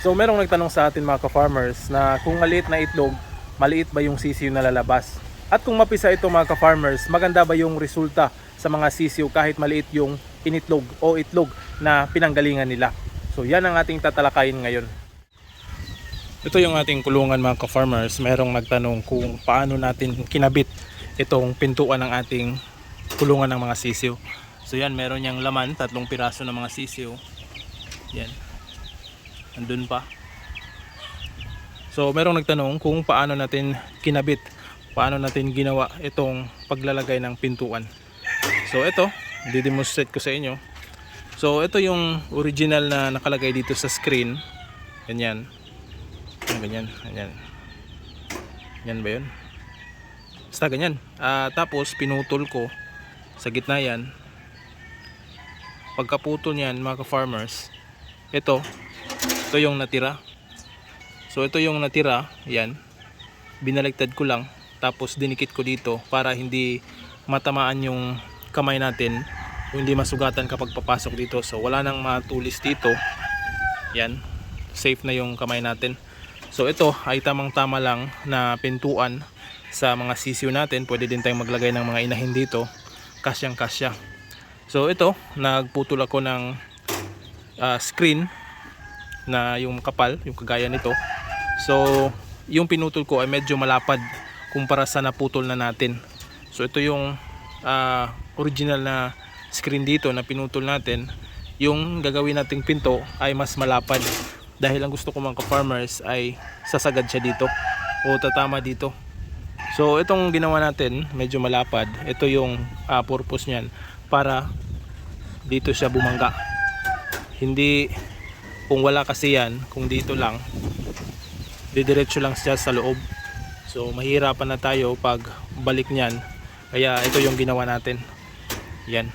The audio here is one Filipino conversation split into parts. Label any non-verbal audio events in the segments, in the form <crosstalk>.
So merong nagtanong sa atin mga ka-farmers na kung maliit na itlog, maliit ba yung sisiw na lalabas? At kung mapisa ito mga ka-farmers, maganda ba yung resulta sa mga sisiw kahit maliit yung initlog o itlog na pinanggalingan nila? So yan ang ating tatalakayin ngayon. Ito yung ating kulungan mga ka-farmers. Merong nagtanong kung paano natin kinabit itong pintuan ng ating kulungan ng mga sisiw. So yan, meron niyang laman, tatlong piraso ng mga sisiw. Yan. Andun pa. So merong nagtanong kung paano natin kinabit, paano natin ginawa itong paglalagay ng pintuan. So ito, didemonstrate ko sa inyo. So ito yung original na nakalagay dito sa screen. Ganyan. Yan, ganyan, ganyan. Yan ba yun? Basta ganyan. Ah, tapos pinutol ko sa gitna yan. Pagkaputol niyan mga ka-farmers, ito, ito yung natira. So ito yung natira, yan. Binaligtad ko lang, tapos dinikit ko dito para hindi matamaan yung kamay natin hindi masugatan kapag papasok dito. So wala nang matulis dito. Yan, safe na yung kamay natin. So ito ay tamang tama lang na pintuan sa mga sisiw natin. Pwede din tayong maglagay ng mga inahin dito. Kasyang kasya. So ito, nagputol ako ng ah, screen na yung kapal, yung kagaya nito. So yung pinutol ko ay medyo malapad kumpara sa naputol na natin. So ito yung ah, original na screen dito na pinutol natin. Yung gagawin nating pinto ay mas malapad dahil ang gusto ko mga farmers ay sasagad siya dito o tatama dito. So itong ginawa natin medyo malapad. Ito yung ah, purpose niyan para dito siya bumangga. Hindi kung wala kasi yan, kung dito lang didiretso lang siya sa loob. So mahirapan na tayo pag balik niyan. Kaya ito yung ginawa natin. Yan.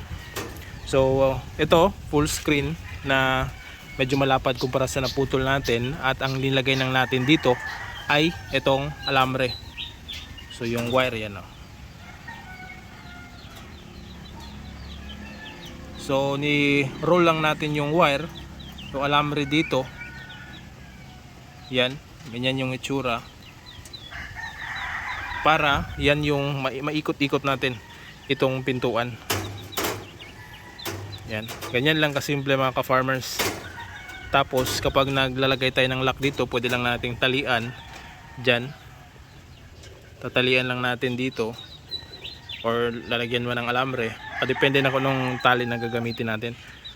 So ito full screen na medyo malapad kumpara sa naputol natin at ang nilagay ng natin dito ay itong alambre. So yung wire yan oh. So ni roll lang natin yung wire, yung alambre dito. Yan, ganyan yung itsura. Para yan yung ma- maikot-ikot natin itong pintuan. Yan, ganyan lang kasimple mga ka-farmers. Tapos kapag naglalagay tayo ng lock dito, pwede lang nating talian diyan. Tatalian lang natin dito or lalagyan mo ng alambre. Ah, Depende na kung anong tali na gagamitin natin.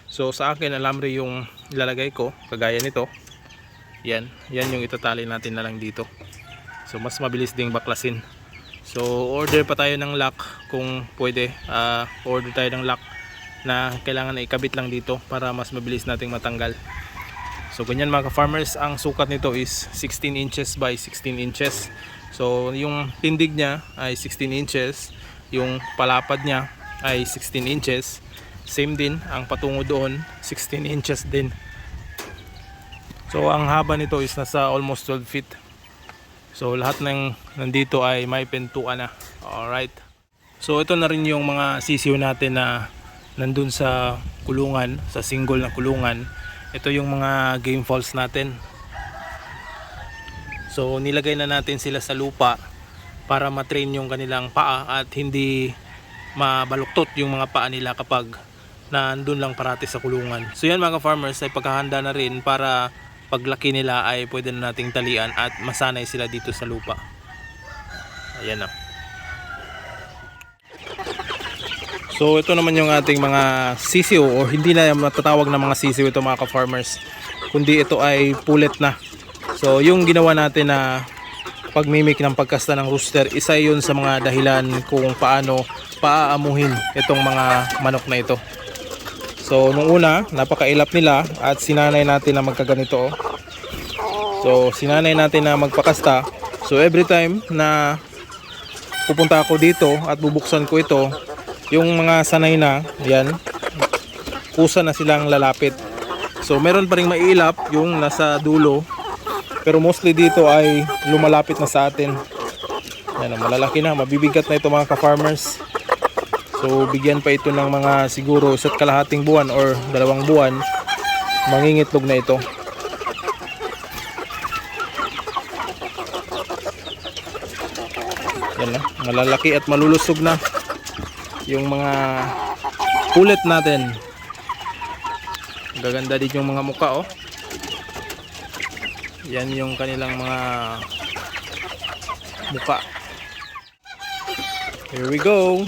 So sa akin alambre yung ilalagay ko, kagaya nito. Yan, yan yung itatali natin na lang dito. So mas mabilis ding baklasin. So order pa tayo ng lock kung pwede. ah, order tayo ng lock na kailangan na ikabit lang dito para mas mabilis nating matanggal. So ganyan mga ka-farmers, ang sukat nito is 16 inches by 16 inches. So yung tindig niya ay 16 inches, yung palapad niya ay 16 inches. Same din, ang patungo doon 16 inches din. So ang haba nito is nasa almost 12 feet. So lahat ng nandito ay may pintuan na. Alright. So ito na rin yung mga sisiw natin na nandun sa kulungan, sa single na kulungan. Ito yung mga game falls natin. So nilagay na natin sila sa lupa para matrain yung kanilang paa at hindi mabaluktot yung mga paa nila kapag nandun lang parati sa kulungan. So yan mga farmers ay paghahanda na rin para paglaki nila ay pwede na nating talian at masanay sila dito sa lupa. Ayan na. So ito naman yung ating mga sisiw o hindi na matatawag na mga sisiw ito mga ka-farmers kundi ito ay pulet na. So yung ginawa natin na pagmimik ng pagkasta ng rooster isa yun sa mga dahilan kung paano paaamuhin itong mga manok na ito. So nung una napakailap nila at sinanay natin na magkaganito. oh. So sinanay natin na magpakasta. So every time na pupunta ako dito at bubuksan ko ito yung mga sanay na, yan, kusa na silang lalapit. So meron pa ring maiilap yung nasa dulo. Pero mostly dito ay lumalapit na sa atin. Yan, malalaki na, mabibigat na ito mga ka-farmers. So bigyan pa ito ng mga siguro isa't kalahating buwan or dalawang buwan mangingitlog na ito. Yan na, malalaki at malulusog na yung mga pulit natin. Gaganda din yung mga mukha oh. Yan yung kanilang mga mukha. Here we go.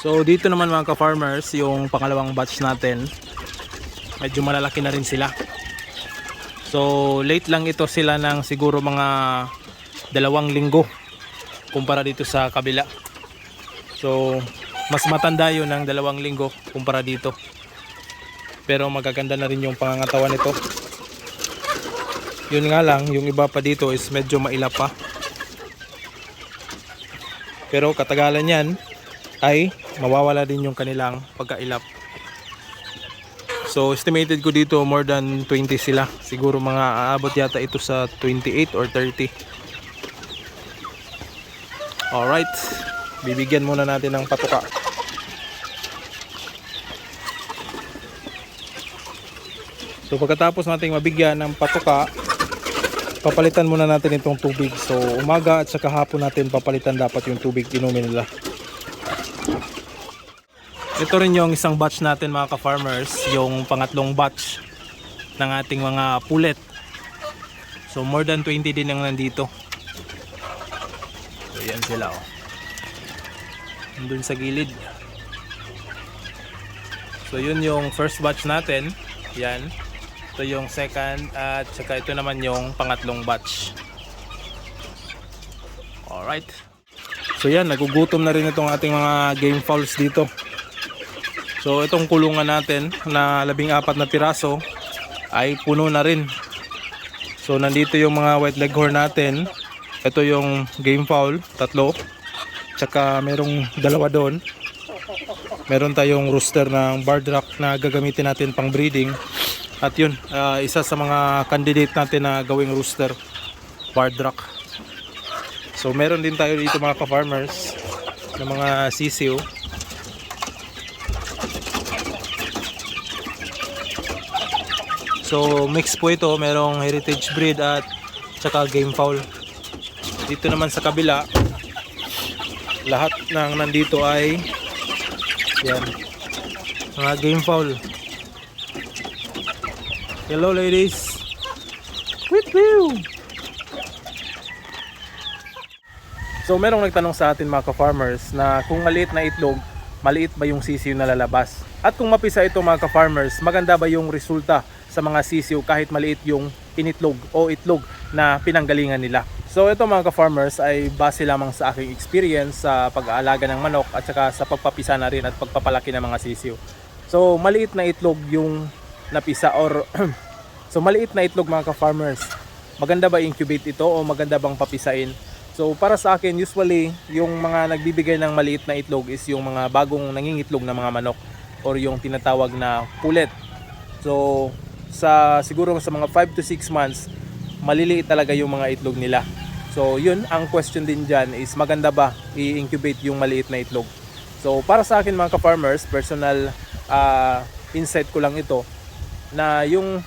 So dito naman mga ka-farmers, yung pangalawang batch natin, medyo malalaki na rin sila. So late lang ito sila ng siguro mga dalawang linggo kumpara dito sa kabila. So mas matanda yun ng dalawang linggo kumpara dito. Pero magaganda na rin yung pangangatawan nito. Yun nga lang, yung iba pa dito is medyo mailap pa. Pero katagalan yan ay mawawala din yung kanilang pagkailap. So estimated ko dito more than 20 sila. Siguro mga aabot yata ito sa 28 or 30. Alright. Bibigyan muna natin ng patuka. So pagkatapos nating mabigyan ng patuka, papalitan muna natin itong tubig. So umaga at saka hapon natin papalitan dapat yung tubig inumin nila. Ito rin yung isang batch natin mga ka-farmers, yung pangatlong batch ng ating mga pulet. So more than 20 din ang nandito. So yan sila oh. Nandun sa gilid. So yun yung first batch natin. Yan. Ito yung second at saka ito naman yung pangatlong batch. Alright. So yan, nagugutom na rin itong ating mga game fowls dito. So itong kulungan natin na labing apat na piraso ay puno na rin. So nandito yung mga white leghorn natin. Ito yung game fowl, tatlo. Tsaka merong dalawa doon. Meron tayong rooster ng barred rock na gagamitin natin pang breeding. At yun, ah, isa sa mga candidate natin na gawing rooster, barred rock. So meron din tayo dito mga ka-farmers ng mga sisiw. So mix po ito, merong heritage breed at tsaka game fowl. Dito naman sa kabila, lahat ng nandito ay yan, mga game fowl. Hello ladies. Woo. So merong nagtanong sa atin mga ka-farmers na kung maliit na itlog, maliit ba yung sisiw na lalabas? At kung mapisa ito mga ka-farmers, maganda ba yung resulta sa mga sisiw kahit maliit yung initlog o itlog na pinanggalingan nila? So ito mga ka-farmers ay base lamang sa aking experience sa pag-aalaga ng manok at saka sa pagpapisa na rin at pagpapalaki ng mga sisiw. So maliit na itlog yung napisa or <clears throat> so maliit na itlog mga ka-farmers. Maganda ba incubate ito o maganda bang papisain? So para sa akin usually yung mga nagbibigay ng maliit na itlog is yung mga bagong nangingitlog na mga manok or yung tinatawag na pulet. So sa siguro sa mga 5 to 6 months maliliit talaga yung mga itlog nila. So yun ang question din dyan is maganda ba i-incubate yung maliit na itlog. So para sa akin mga ka-farmers, personal ah, insight ko lang ito na yung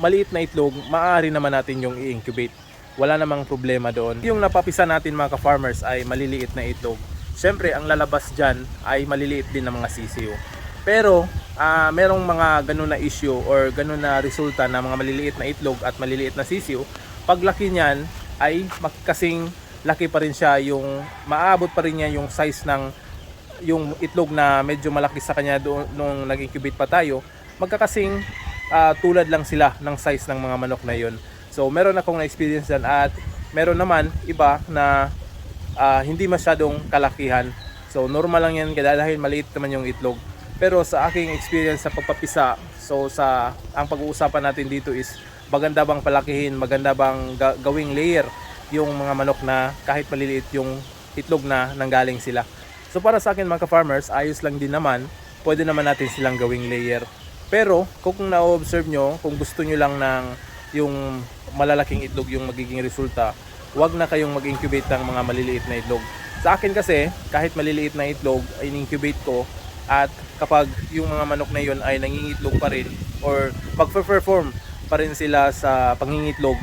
maliit na itlog, maaari naman natin yung i-incubate. Wala namang problema doon. Yung napapisa natin mga ka-farmers ay maliliit na itlog. Siyempre, ang lalabas dyan ay maliliit din ng mga sisiw. Pero, ah merong mga ganun na issue or ganun na resulta na mga maliliit na itlog at maliliit na sisiw. Paglaki niyan ay makasing laki pa rin siya yung maabot pa rin niya yung size ng yung itlog na medyo malaki sa kanya doon nung nag-incubate pa tayo. Magkakasing ah, tulad lang sila ng size ng mga manok na yon. So meron akong na-experience dyan at meron naman iba na ah, hindi masyadong kalakihan. So normal lang yan dahil maliit naman yung itlog. Pero sa aking experience sa pagpapisa, so sa ang pag-uusapan natin dito is maganda bang palakihin, maganda bang ga- gawing layer yung mga manok na kahit maliliit yung itlog na nanggaling sila. So para sa akin mga ka-farmers, ayos lang din naman. Pwede naman natin silang gawing layer. Pero kung na-observe nyo, kung gusto nyo lang ng yung malalaking itlog yung magiging resulta, wag na kayong mag-incubate ng mga maliliit na itlog. Sa akin kasi, kahit maliliit na itlog, in-incubate ko at kapag yung mga manok na yun ay nangingitlog pa rin or pag-perform pa rin sila sa pangingitlog,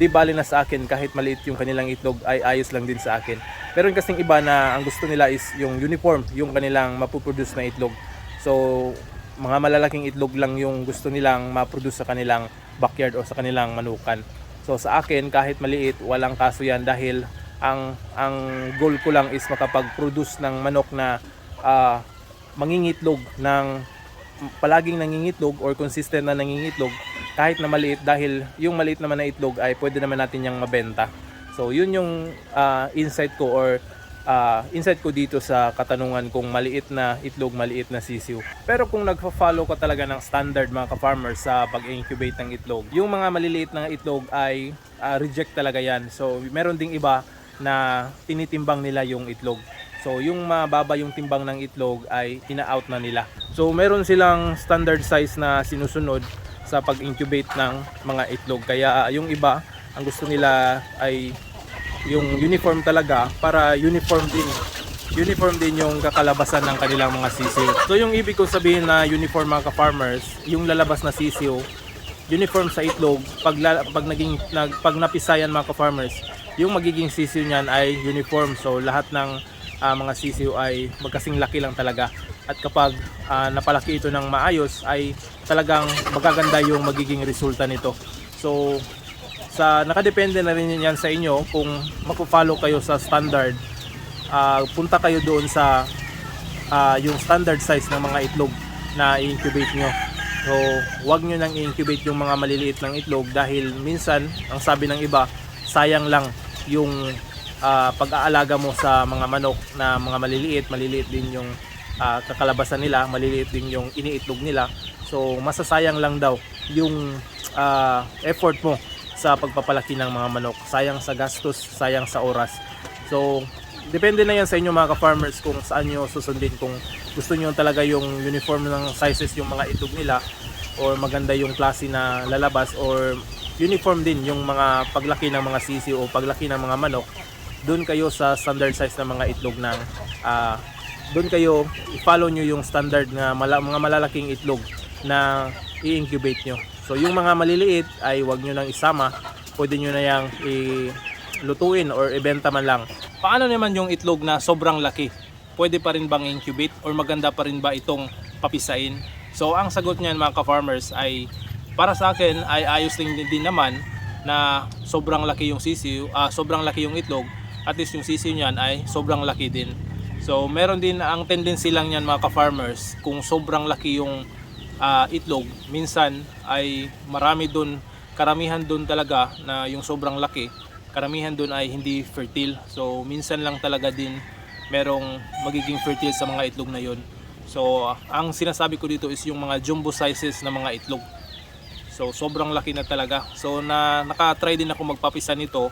di bali na sa akin kahit maliit yung kanilang itlog ay ayos lang din sa akin. Pero yung kasing iba na ang gusto nila is yung uniform, yung kanilang mapuproduce na itlog. So, mga malalaking itlog lang yung gusto nilang ma-produce sa kanilang backyard o sa kanilang manukan. So sa akin kahit maliit, walang kaso yan dahil ang ang goal ko lang is makapag-produce ng manok na ah, mangingitlog ng palaging nangingitlog or consistent na nangingitlog kahit na maliit dahil yung maliit naman na itlog ay pwede naman natin yang mabenta. So yun yung ah, insight ko or ah, insight ko dito sa katanungan kung maliit na itlog, maliit na sisiw. Pero kung nagfa-follow ka talaga ng standard mga ka-farmers sa pag-incubate ng itlog, yung mga maliliit na itlog ay ah, reject talaga yan. So meron ding iba na tinitimbang nila yung itlog. So yung mababa yung timbang ng itlog ay ina-out na nila. So meron silang standard size na sinusunod sa pag-incubate ng mga itlog. Kaya yung iba, ang gusto nila ay yung uniform talaga para uniform din uniform din yung kakalabasan ng kanilang mga sisiw. So yung ibig ko sabihin na uniform mga ka-farmers, yung lalabas na sisiw, uniform sa itlog, pag, pag, naging, nag, pag napisayan mga ka-farmers, yung magiging sisiw niyan ay uniform. So lahat ng ah, mga sisiw ay magkasing laki lang talaga. At kapag ah, napalaki ito ng maayos ay talagang magaganda yung magiging resulta nito. So sa nakadepende na rin yan sa inyo kung magpo-follow kayo sa standard ah, punta kayo doon sa ah, yung standard size ng mga itlog na i-incubate nyo so wag nyo nang i-incubate yung mga maliliit ng itlog dahil minsan ang sabi ng iba sayang lang yung ah, pag-aalaga mo sa mga manok na mga maliliit maliliit din yung ah, kakalabasan nila maliliit din yung iniitlog nila so masasayang lang daw yung ah, effort mo sa pagpapalaki ng mga manok. Sayang sa gastos, sayang sa oras. So, depende na yan sa inyo mga ka-farmers kung saan nyo susundin. Kung gusto nyo talaga yung uniform ng sizes yung mga itlog nila or maganda yung klase na lalabas or uniform din yung mga paglaki ng mga sisi o paglaki ng mga manok doon kayo sa standard size ng mga itlog ng ah, doon kayo i-follow nyo yung standard na mala- mga malalaking itlog na i-incubate nyo. So yung mga maliliit ay wag nyo nang isama. Pwede nyo na yang i-lutuin or ibenta man lang. Paano naman yung itlog na sobrang laki? Pwede pa rin bang incubate or maganda pa rin ba itong papisain? So ang sagot niyan mga ka-farmers ay para sa akin ay ayos din, din naman na sobrang laki yung sisiw, ah, sobrang laki yung itlog, at least yung sisiw niyan ay sobrang laki din. So meron din ang tendency lang niyan mga ka-farmers kung sobrang laki yung ah, itlog, minsan ay marami doon, karamihan doon talaga na yung sobrang laki, karamihan doon ay hindi fertile. So minsan lang talaga din merong magiging fertile sa mga itlog na yon. So ang sinasabi ko dito is yung mga jumbo sizes na mga itlog. So sobrang laki na talaga. So na naka-try din ako magpapisa nito,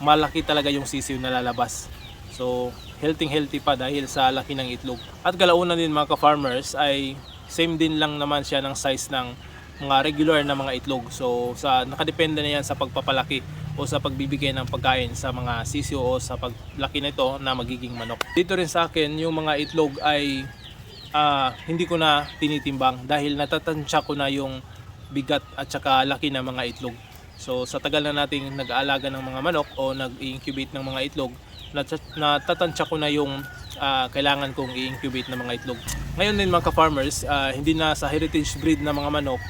malaki talaga yung sisiw na lalabas. So healthy healthy pa dahil sa laki ng itlog. At kalaunan din mga ka-farmers ay same din lang naman siya ng size ng mga regular na mga itlog. So sa nakadepende na yan sa pagpapalaki o sa pagbibigay ng pagkain sa mga sisiw o sa paglaki nito na magiging manok. Dito rin sa akin yung mga itlog ay ah, hindi ko na tinitimbang dahil natatansya ko na yung bigat at saka laki ng mga itlog. So sa tagal na nating nag-aalaga ng mga manok o nag-incubate ng mga itlog, nat- natatansya ko na yung ah, kailangan kong i-incubate ng mga itlog. Ngayon din mga ka-farmers, ah, hindi na sa heritage breed na mga manok,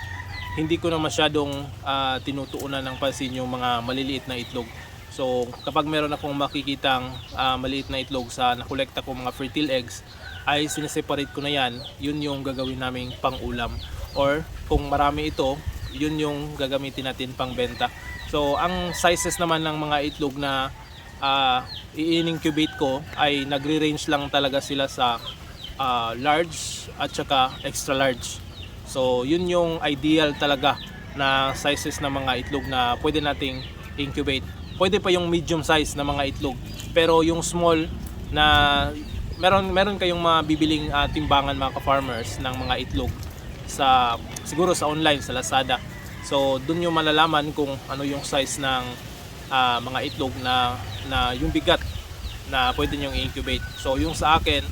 hindi ko na masyadong ah, tinutuunan ng pansin yung mga maliliit na itlog. So kapag meron akong makikitang ah, maliit na itlog sa nakolekta ko mga fertile eggs, ay sineseparate ko na yan, yun yung gagawin naming pang-ulam. Or kung marami ito, yun yung gagamitin natin pang benta. So ang sizes naman ng mga itlog na ah, i-incubate ko ay nagre-range lang talaga sila sa ah, large at saka extra large. So yun yung ideal talaga na sizes ng mga itlog na pwede nating incubate. Pwede pa yung medium size na mga itlog. Pero yung small na meron meron kayong mabibiling ah, timbangan mga ka-farmers ng mga itlog sa siguro sa online sa Lazada. So doon yung malalaman kung ano yung size ng ah, mga itlog na, na yung bigat na pwede nyong i-incubate. So yung sa akin,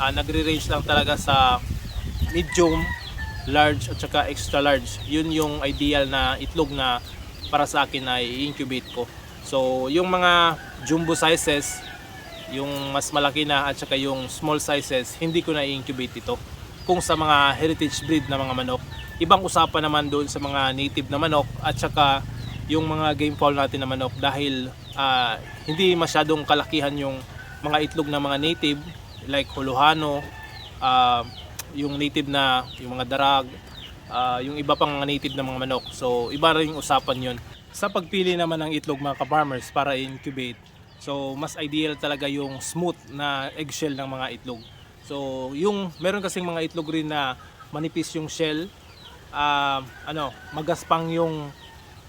ah, nagre-range lang talaga sa medium, large at saka extra large. Yun yung ideal na itlog na para sa akin na i-incubate ko. So yung mga jumbo sizes, yung mas malaki na at saka yung small sizes, hindi ko na i-incubate ito. Kung sa mga heritage breed na mga manok, ibang usapan naman doon sa mga native na manok at saka yung mga game fowl natin na manok dahil ah, hindi masyadong kalakihan yung mga itlog ng mga native like huluhano, ah, yung native na yung mga darag, ah, yung iba pang mga native na mga manok. So iba rin yung usapan yun. Sa pagpili naman ng itlog mga ka-farmers para i-incubate, so mas ideal talaga yung smooth na eggshell ng mga itlog. So yung meron kasing mga itlog rin na manipis yung shell, ah, ano, magaspang yung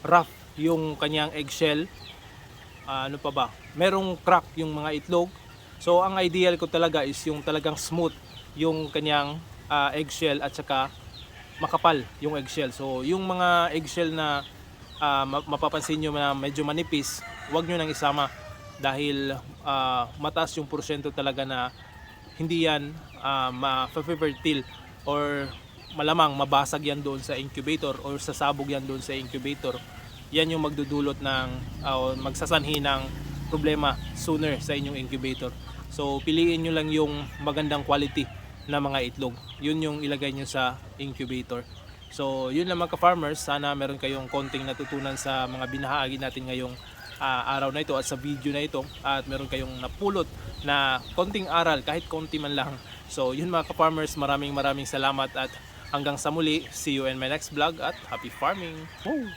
rough yung kanyang eggshell. Ah, ano pa ba? Merong crack yung mga itlog. So ang ideal ko talaga is yung talagang smooth yung kanyang ah, eggshell at saka makapal yung eggshell. So yung mga eggshell na ma- mapapansin nyo na medyo manipis, huwag nyo nang isama dahil ah, mataas yung porsyento talaga na hindi yan uh, ma-fertile or malamang mabasag yan doon sa incubator or sasabog yan doon sa incubator. Yan yung magdudulot ng ah, o magsasanhi ng problema sooner sa inyong incubator. So piliin nyo lang yung magandang quality na mga itlog. Yun yung ilagay nyo sa incubator. So yun lang mga farmers sana meron kayong konting natutunan sa mga binahagi natin ngayong ah, araw na ito at sa video na ito at meron kayong napulot na konting aral kahit konti man lang. So yun mga ka-farmers, maraming maraming salamat at hanggang sa muli, see you in my next vlog at happy farming! Woo!